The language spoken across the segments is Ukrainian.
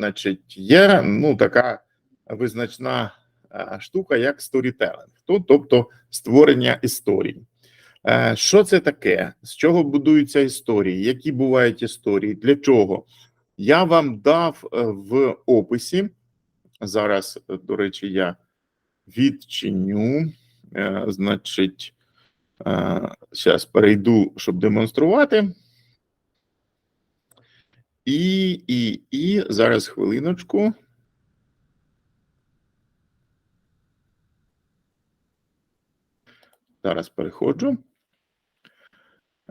значить, є ну така визначна е, штука, як сторітелинг, то- тобто створення історій. Е, Що це таке? З чого будуються історії? Які бувають історії? Для чого? Я вам дав е, в описі. Зараз, до речі, я відчиню. Значить, зараз перейду, щоб демонструвати. І, і, і зараз хвилиночку. Зараз переходжу.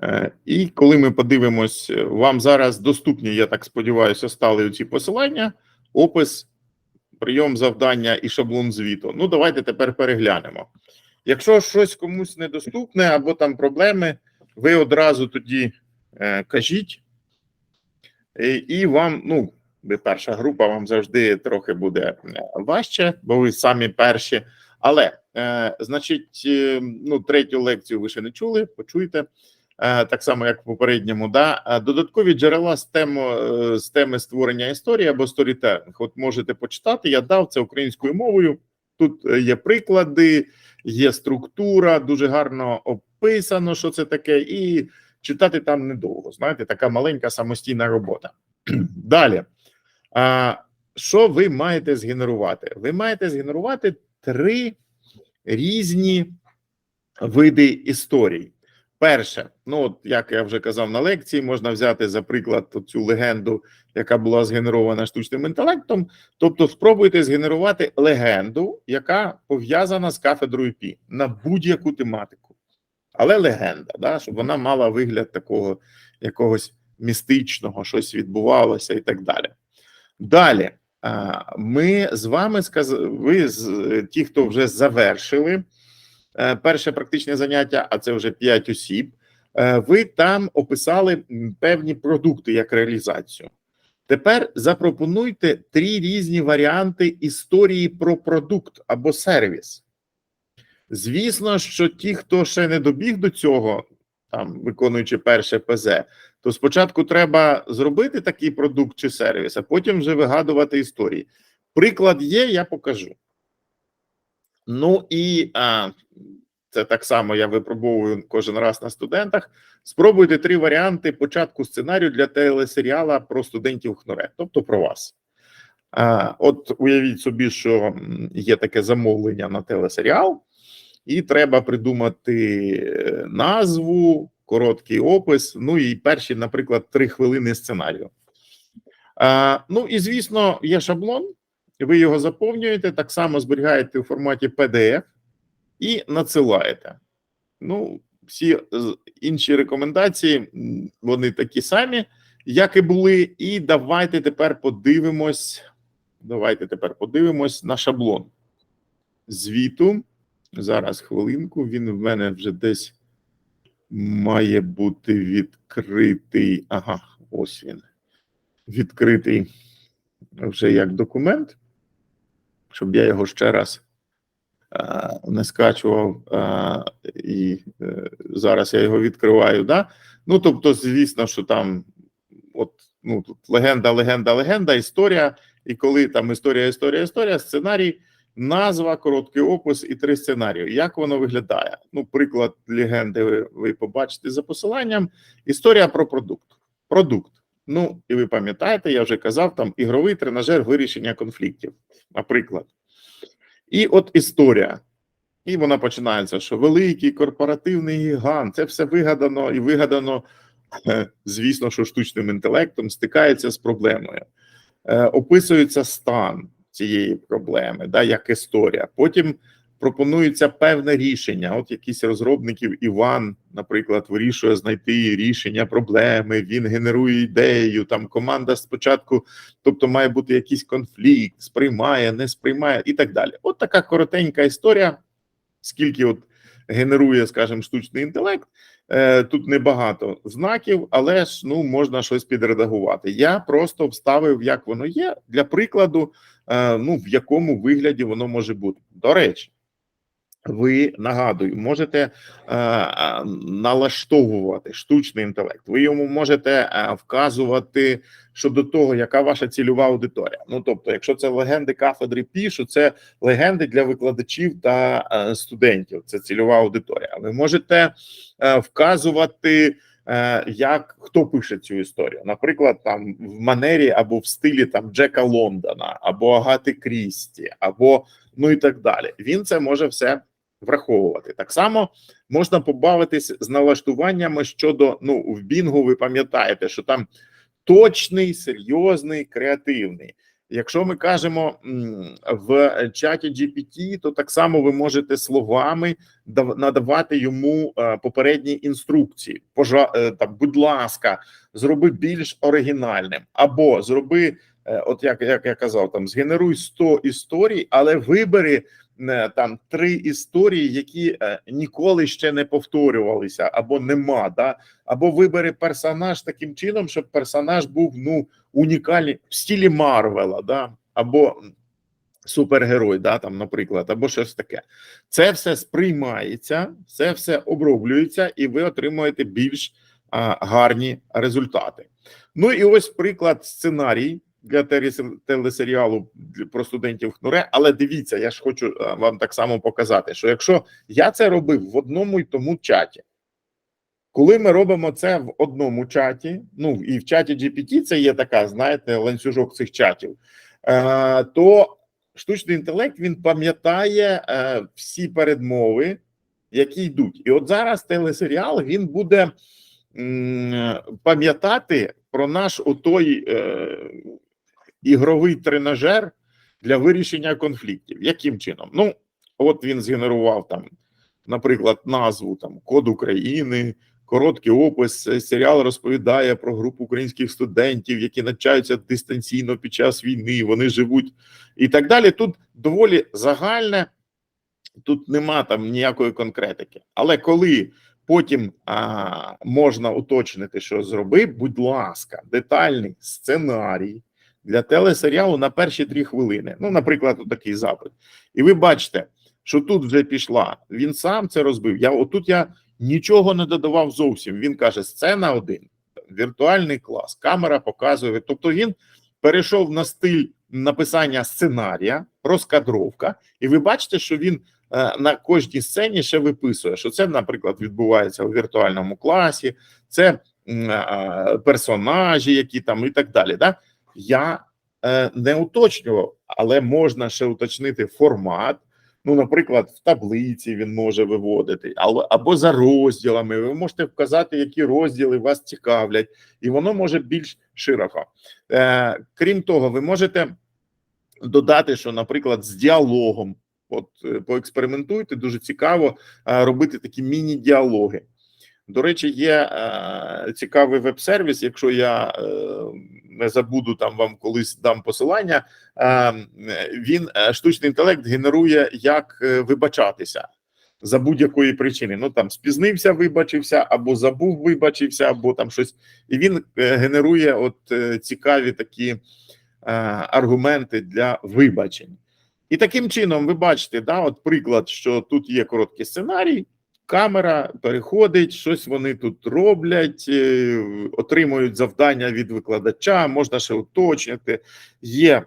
Е, І коли ми подивимось, е, вам зараз доступні, я так сподіваюся, стали ці посилання, опис, прийом завдання і шаблон звіту. Ну, давайте тепер переглянемо. Якщо щось комусь недоступне або там проблеми, ви одразу тоді е, кажіть, і, і вам, ну, ви перша група, вам завжди трохи буде е, важче, бо ви самі перші. Але, е, значить, е, ну, третю лекцію ви ще не чули, почуєте. Е, так само, як в попередньому, да Е, додаткові джерела з теми, е, з теми створення історії або сторітелінг. От можете почитати. Я дав це українською мовою. Тут е, є приклади, є структура, дуже гарно описано, що це таке, і читати там недовго. Знаєте, така маленька самостійна робота. Далі, а, що ви маєте згенерувати? Ви маєте згенерувати три різні види історій. Перше, ну от як я вже казав на лекції, можна взяти за приклад цю легенду, яка була згенерована штучним інтелектом. Тобто, спробуйте згенерувати легенду, яка пов'язана з кафедрою ПІ на будь-яку тематику, але легенда, да, щоб вона мала вигляд такого якогось містичного, щось відбувалося і так далі. Далі, ми з вами сказали, ви ті, хто вже завершили е, перше практичне заняття, а це вже 5 осіб. е, Ви там описали певні продукти як реалізацію. Тепер запропонуйте три різні варіанти історії про продукт або сервіс. Звісно, що ті, хто ще не добіг до цього, там виконуючи перше ПЗ, то спочатку треба зробити такий продукт чи сервіс, а потім вже вигадувати історії. Приклад є, я покажу. Ну і а, це так само я випробовую кожен раз на студентах. Спробуйте три варіанти початку сценарію для телесеріала про студентів ХНОРЕ, тобто про вас. А, От уявіть собі, що є таке замовлення на телесеріал, і треба придумати е, назву, короткий опис. Ну і перші, наприклад, три хвилини сценарію. Ну і звісно, є шаблон. Ви його заповнюєте, так само зберігаєте у форматі PDF і надсилаєте. Ну, всі інші рекомендації вони такі самі, як і були. І давайте тепер подивимось. Давайте тепер подивимось на шаблон звіту. Зараз хвилинку. Він в мене вже десь має бути відкритий. Ага, ось він. Відкритий вже як документ, щоб я його ще раз е, не скачував. е, і е, зараз я його відкриваю. Да? Ну, тобто, звісно, що там от, ну, тут легенда, легенда, легенда, історія. І коли там історія, історія, історія, сценарій, назва, короткий опис і три сценарії. Як воно виглядає? Ну, приклад легенди ви, ви побачите за посиланням. Історія про продукт. Продукт. Ну, і ви пам'ятаєте, я вже казав, там ігровий тренажер вирішення конфліктів, наприклад. І от історія. І вона починається, що великий корпоративний гігант, це все вигадано і вигадано, е, звісно, що штучним інтелектом стикається з проблемою. Е, Описується стан цієї проблеми, да, як історія. Потім пропонується певне рішення. От якийсь розробників Іван, наприклад, вирішує знайти рішення проблеми. Він генерує ідею. Там команда спочатку, тобто має бути якийсь конфлікт, сприймає, не сприймає і так далі. От така коротенька історія. Скільки от генерує, скажімо, штучний інтелект. Е, Тут небагато знаків, але ж ну можна щось підредагувати. Я просто вставив, як воно є, для прикладу, е, ну в якому вигляді воно може бути. До речі, ви нагадую, можете е, е, налаштовувати штучний інтелект. Ви йому можете е, вказувати щодо того, яка ваша цільова аудиторія. Ну тобто, якщо це легенди кафедри пішу, це легенди для викладачів та е, студентів. Це цільова аудиторія. Ви можете е, вказувати. е, Як хто пише цю історію, наприклад, там в манері або в стилі там Джека Лондона, або Агати Крісті, або ну і так далі. Він це може все враховувати. Так само можна побавитись з налаштуваннями щодо ну в Бінгу. Ви пам'ятаєте, що там точний, серйозний, креативний. Якщо ми кажемо в чаті GPT, то так само ви можете словами дав- надавати йому е, попередні інструкції. Пожа е, там, будь ласка, зроби більш оригінальним, або зроби, е, от як, як я казав, там згенеруй 100 історій, але вибери там три історії, які е, ніколи ще не повторювалися, або нема, да? або вибери персонаж таким чином, щоб персонаж був ну унікальний в стилі Марвела, да? або супергерой, да, там, наприклад, або щось таке. Це все сприймається, це все оброблюється, і ви отримуєте більш а, гарні результати. Ну і ось приклад сценарій для телесеріалу про студентів ХНУРЕ. Але дивіться, я ж хочу вам так само показати, що якщо я це робив в одному й тому чаті, коли ми робимо це в одному чаті, ну і в чаті GPT це є така, знаєте, ланцюжок цих чатів, е, то штучний інтелект він пам'ятає е, всі передмови, які йдуть. І от зараз телесеріал він буде пам'ятати про наш отой е, ігровий тренажер для вирішення конфліктів. Яким чином? Ну, от він згенерував там, наприклад, назву там Код України. Короткий опис Е, серіал розповідає про групу українських студентів, які навчаються дистанційно під час війни. Вони живуть і так далі. Тут доволі загальне, тут нема там ніякої конкретики. Але коли потім а, можна уточнити, що зроби, будь ласка, детальний сценарій для телесеріалу на перші три хвилини. Ну, наприклад, такий запит. І ви бачите, що тут вже пішла. Він сам це розбив. Я отут я нічого не додавав зовсім. Він каже: сцена один, віртуальний клас, камера показує. Тобто він перейшов на стиль написання сценарія, розкадровка, і ви бачите, що він е, на кожній сцені ще виписує, що це, наприклад, відбувається у віртуальному класі, це е, персонажі, які там і так далі. Да? Я е, не уточнював, але можна ще уточнити формат. Ну, наприклад, в таблиці він може виводити, або за розділами. Ви можете вказати, які розділи вас цікавлять, і воно може більш широко. Е, крім того, ви можете додати, що, наприклад, з діалогом, от е, поекспериментуйте, дуже цікаво е, робити такі міні-діалоги. До речі, є е, цікавий веб-сервіс. Якщо я не забуду там вам колись дам посилання, е, він е, штучний інтелект генерує, як е, вибачатися за будь-якої причини. Ну там спізнився, вибачився, або забув, вибачився, або там щось. І він генерує от цікаві такі аргументи для вибачень. І таким чином, ви бачите, да, от приклад, що тут є короткий сценарій, камера переходить, щось вони тут роблять, е, отримують завдання від викладача, можна ще уточнити. Є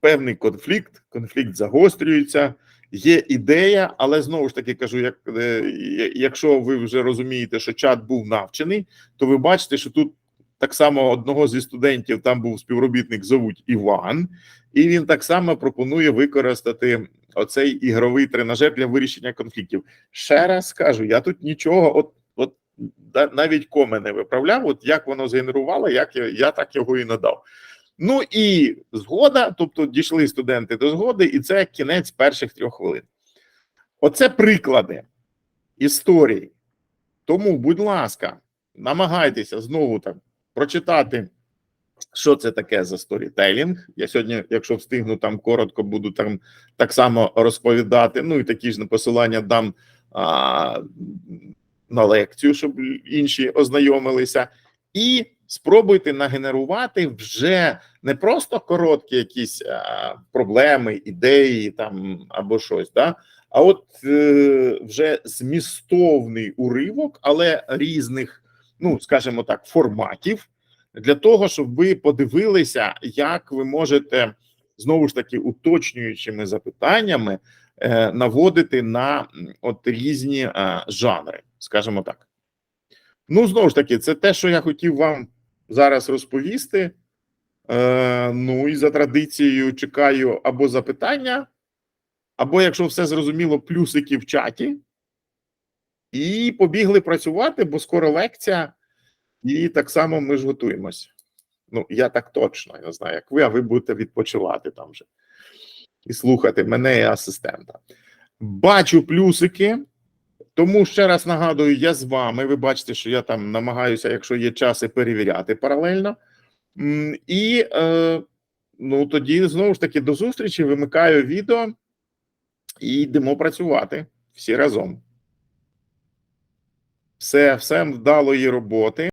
певний конфлікт, конфлікт загострюється, є ідея, але знову ж таки кажу: як е, якщо ви вже розумієте, що чат був навчений, то ви бачите, що тут так само одного зі студентів там був співробітник, зовуть Іван, і він так само пропонує використати оцей ігровий тренажер для вирішення конфліктів. Ще раз скажу, я тут нічого, от от навіть коми не виправляв. От як воно згенерувало, як я, я так його і надав. Ну і згода, тобто дійшли студенти до згоди, і це кінець перших трьох хвилин. Оце приклади історії. Тому, будь ласка, намагайтеся знову там прочитати, що це таке за сторітелінг. Я сьогодні, якщо встигну, там коротко буду там так само розповідати. Ну і такі ж на посилання дам а, на лекцію, щоб інші ознайомилися, і спробуйте нагенерувати вже не просто короткі якісь а, проблеми, ідеї там або щось, да, А от е, вже змістовний уривок, але різних, ну скажімо так, форматів, для того, щоб ви подивилися, як ви можете знову ж таки уточнюючими запитаннями е, наводити на от різні е, жанри, скажімо так. Ну, знову ж таки, це те, що я хотів вам зараз розповісти. Е, ну і за традицією чекаю або запитання, або, якщо все зрозуміло, плюсики в чаті. І побігли працювати, бо скоро лекція, і так само ми ж готуємось. Ну, я так точно, я не знаю, як ви, а ви будете відпочивати там вже і слухати мене і асистента. Бачу плюсики. Тому ще раз нагадую, я з вами. Ви бачите, що я там намагаюся, якщо є час, і перевіряти паралельно. І е, ну тоді знову ж таки до зустрічі. Вимикаю відео і йдемо працювати всі разом. Все, всем вдалої роботи.